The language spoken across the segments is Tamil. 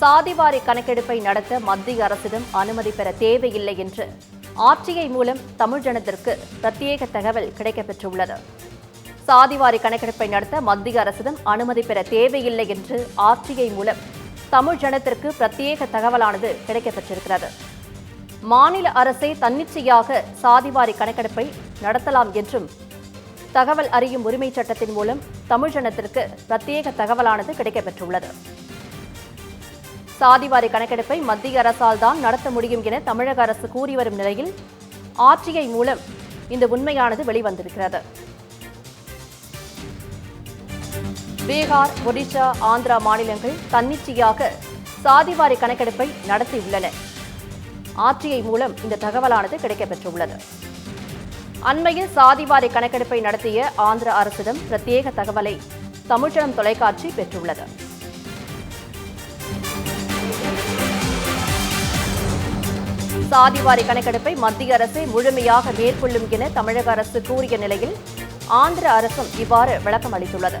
சாதிவாரி கணக்கெடுப்பை நடத்த மத்திய அரசிடம் அனுமதி பெற தேவையில்லை என்று ஆர்டிஐ மூலம் தமிழ் ஜனத்திற்கு பிரத்யேக தகவல் கிடைக்கப்பெற்றுள்ளது. சாதிவாரி கணக்கெடுப்பை நடத்த மத்திய அரசிடம் அனுமதி பெற தேவையில்லை என்று ஆர்டிஐ மூலம் தமிழ் ஜனத்திற்கு பிரத்யேக தகவலானது கிடைக்கப்பெற்றிருக்கிறது. மாநில அரசே தன்னிச்சையாக சாதிவாரி கணக்கெடுப்பை நடத்தலாம் என்றும் தகவல் அறியும் உரிமை சட்டத்தின் மூலம் தமிழ் ஜனத்திற்கு பிரத்யேக தகவலானது கிடைக்கப்பெற்றுள்ளது. சாதிவாரி கணக்கெடுப்பை மத்திய அரசால் தான் நடத்த முடியும் என தமிழக அரசு கூறி வரும் நிலையில் ஆர்டிஐ மூலம் இந்த உண்மையானது வெளிவந்திருக்கிறது. பீகார் ஒடிஷா ஆந்திரா மாநிலங்கள் தன்னிச்சையாக சாதிவாரி கணக்கெடுப்பை நடத்தியுள்ளன. ஆர்டிஐ மூலம் இந்த தகவலானது கிடைக்கப்பெற்றுள்ளது. அண்மையில் சாதிவாரி கணக்கெடுப்பை நடத்திய ஆந்திர அரசிடம் பிரத்யேக தகவலை தமிழ்ச்சனம் தொலைக்காட்சி பெற்றுள்ளது. சாதிவாரி கணக்கெடுப்பை மத்திய அரசே முழுமையாக மேற்கொள்ளும் என தமிழக அரசு கூறிய நிலையில் ஆந்திர அரசும் இவ்வாறு விளக்கம் அளித்துள்ளது.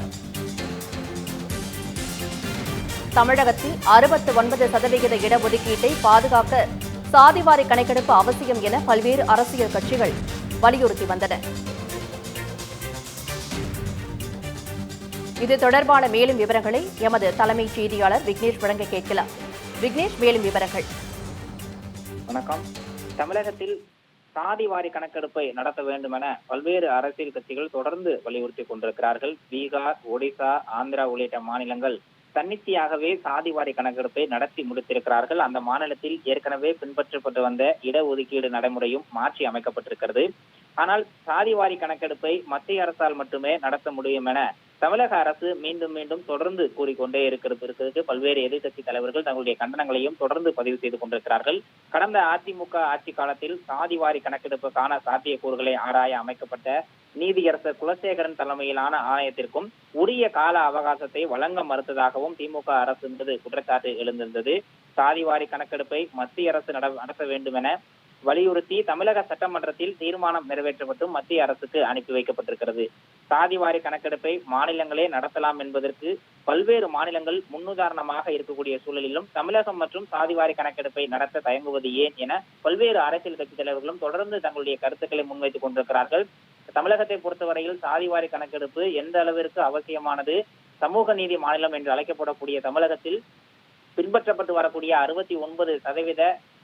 தமிழகத்தில் அறுபத்து ஒன்பது சதவிகித இடஒதுக்கீட்டை பாதுகாக்க சாதிவாரி கணக்கெடுப்பு அவசியம் என பல்வேறு அரசியல் கட்சிகள் வலியுறுத்தி வந்தன. இது தொடர்பான மேலும் விவரங்களை எமது தலைமைச் செய்தியாளர் விக்னேஷ் வழங்க கேட்கலாம். விக்னேஷ் மேலும் விவரங்கள். வணக்கம். தமிழகத்தில் சாதிவாரி கணக்கெடுப்பை நடத்த வேண்டும் என பல்வேறு அரசியல் கட்சிகள் தொடர்ந்து வலியுறுத்தி கொண்டிருக்கிறார்கள். பீகார் ஒடிசா ஆந்திரா உள்ளிட்ட மாநிலங்கள் தன்னிச்சையாகவே சாதிவாரி கணக்கெடுப்பை நடத்தி முடித்திருக்கிறார்கள். அந்த மாநிலத்தில் ஏற்கனவே பின்பற்றப்பட்டு வந்த இடஒதுக்கீடு நடைமுறையும் மாற்றி அமைக்கப்பட்டிருக்கிறது. ஆனால் சாதிவாரி கணக்கெடுப்பை மத்திய அரசால் மட்டுமே நடத்த முடியும் என தமிழக அரசு மீண்டும் மீண்டும் தொடர்ந்து கூறிக்கொண்டே இருக்கிறது இருக்கிறது பல்வேறு எதிர்கட்சி தலைவர்கள் தங்களுடைய கண்டனங்களையும் தொடர்ந்து பதிவு செய்து கொண்டிருக்கிறார்கள். கடந்த அதிமுக ஆட்சி காலத்தில் சாதிவாரி கணக்கெடுப்புக்கான சாத்தியக்கூறுகளை ஆராய அமைக்கப்பட்ட நீதியரசர் குலசேகரன் தலைமையிலான ஆணையத்திற்கும் உரிய கால அவகாசத்தை வழங்க மறுத்ததாகவும் திமுக அரசு மீது குற்றச்சாட்டு எழுந்திருந்தது. சாதிவாரி கணக்கெடுப்பை மத்திய அரசு நட- நடத்த வேண்டும் என வலியுறுத்தி தமிழக சட்டமன்றத்தில் தீர்மானம் நிறைவேற்றப்பட்டு மத்திய அரசுக்கு அனுப்பி வைக்கப்பட்டிருக்கிறது. சாதிவாரி கணக்கெடுப்பை மாநிலங்களே நடத்தலாம் என்பதற்கு பல்வேறு மாநிலங்கள் முன்னுதாரணமாக இருக்கக்கூடிய சூழலிலும் தமிழகம் மற்றும் சாதிவாரி கணக்கெடுப்பை நடத்த தயங்குவது ஏன் என பல்வேறு அரசியல் கட்சி தலைவர்களும் தொடர்ந்து தங்களுடைய கருத்துக்களை முன்வைத்துக் கொண்டிருக்கிறார்கள். தமிழகத்தை பொறுத்தவரையில் சாதிவாரி கணக்கெடுப்பு எந்த அளவிற்கு அவசியமானது? சமூக நீதி மாநிலம் என்று அழைக்கப்படக்கூடிய தமிழகத்தில் பின்பற்றப்பட்டு வரக்கூடிய அறுபத்தி ஒன்பது சதவீத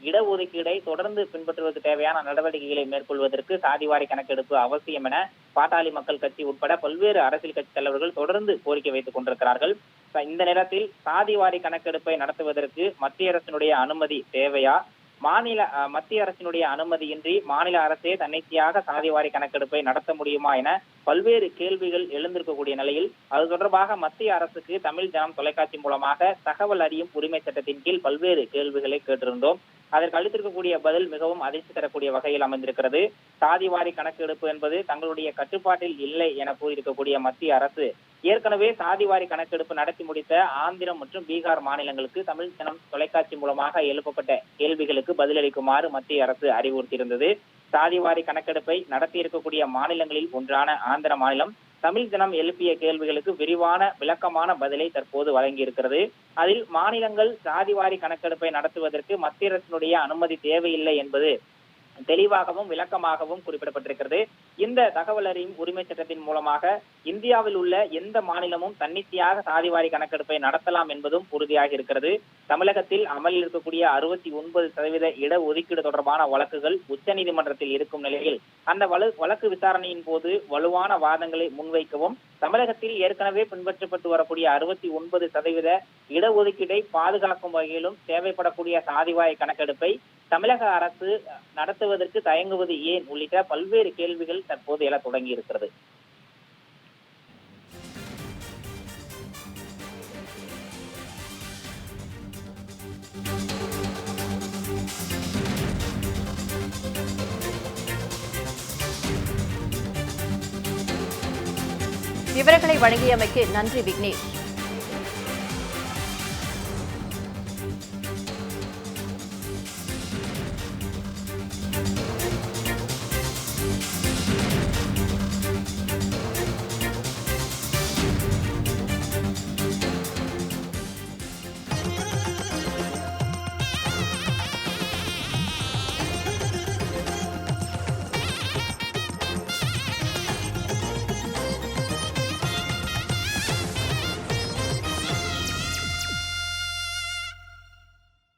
இடஒதுக்கீடை தொடர்ந்து பின்பற்றுவதற்கு தேவையான நடவடிக்கைகளை மேற்கொள்வதற்கு சாதிவாரி கணக்கெடுப்பு அவசியம் என பாட்டாளி மக்கள் கட்சி உட்பட பல்வேறு அரசியல் கட்சி தலைவர்கள் தொடர்ந்து கோரிக்கை வைத்துக் கொண்டிருக்கிறார்கள். இந்த நேரத்தில் சாதிவாரி கணக்கெடுப்பை நடத்துவதற்கு மத்திய அரசினுடைய அனுமதி தேவையா? மாநில மத்திய அரசினுடைய அனுமதியின்றி மாநில அரசே தன்னிச்சையாக சாதிவாரி கணக்கெடுப்பை நடத்த முடியுமா என பல்வேறு கேள்விகள் எழுந்திருக்கக்கூடிய நிலையில் அது தொடர்பாக மத்திய அரசுக்கு தமிழ் ஜனம் தொலைக்காட்சி மூலமாக தகவல் அறியும் உரிமை சட்டத்தின் கீழ் பல்வேறு கேள்விகளை கேட்டிருந்தோம். அதற்கு அளித்திருக்கக்கூடிய பதில் மிகவும் அதிர்ச்சி தரக்கூடிய வகையில் அமைந்திருக்கிறது. சாதிவாரி கணக்கெடுப்பு என்பது தங்களுடைய கட்டுப்பாட்டில் இல்லை என கூறியிருக்கக்கூடிய மத்திய அரசு. ஏற்கனவே சாதிவாரி கணக்கெடுப்பு நடத்தி முடித்த ஆந்திரம் மற்றும் பீகார் மாநிலங்களுக்கு தமிழ் தினம் தொலைக்காட்சி மூலமாக எழுப்பப்பட்ட கேள்விகளுக்கு பதிலளிக்குமாறு மத்திய அரசு அறிவுறுத்தியிருந்தது. சாதிவாரி கணக்கெடுப்பை நடத்தி இருக்கக்கூடிய மாநிலங்களில் ஒன்றான ஆந்திர மாநிலம் தமிழ் தினம் எழுப்பிய கேள்விகளுக்கு விரிவான விளக்கமான பதிலை தற்போது வழங்கியிருக்கிறது. அதில் மாநிலங்கள் சாதிவாரி கணக்கெடுப்பை நடத்துவதற்கு மத்திய அரசினுடைய அனுமதி தேவையில்லை என்பது தெளிவாகவும் விளக்கமாகவும் குறிப்பிடப்பட்டிருக்கிறது. இந்த தகவல் அறியும் உரிமை சட்டத்தின் மூலமாக இந்தியாவில் உள்ள எந்த மாநிலமும் தன்னிச்சையாக சாதிவாரி கணக்கெடுப்பை நடத்தலாம் என்பதும் உறுதியாக இருக்கிறது. தமிழகத்தில் அமலில் இருக்கக்கூடிய அறுபத்தி ஒன்பது சதவீத இட ஒதுக்கீடு தொடர்பான வழக்குகள் உச்சநீதிமன்றத்தில் இருக்கும் நிலையில் அந்த வழக்கு விசாரணையின் போது வலுவான வாதங்களை முன்வைக்கவும் தமிழகத்தில் ஏற்கனவே பின்பற்றப்பட்டு வரக்கூடிய அறுபத்தி ஒன்பது சதவீத இடஒதுக்கீட்டை பாதுகாக்கும் வகையிலும் தேவைப்படக்கூடிய சாதிவாரி கணக்கெடுப்பை தமிழக அரசு நடத்துவதற்கு தயங்குவது ஏன் உள்ளிட்ட பல்வேறு கேள்விகள் தற்போது எழ தொடங்கி இருக்கிறது விவரங்களை வழங்கியமைக்கு நன்றி விக்னேஷ்.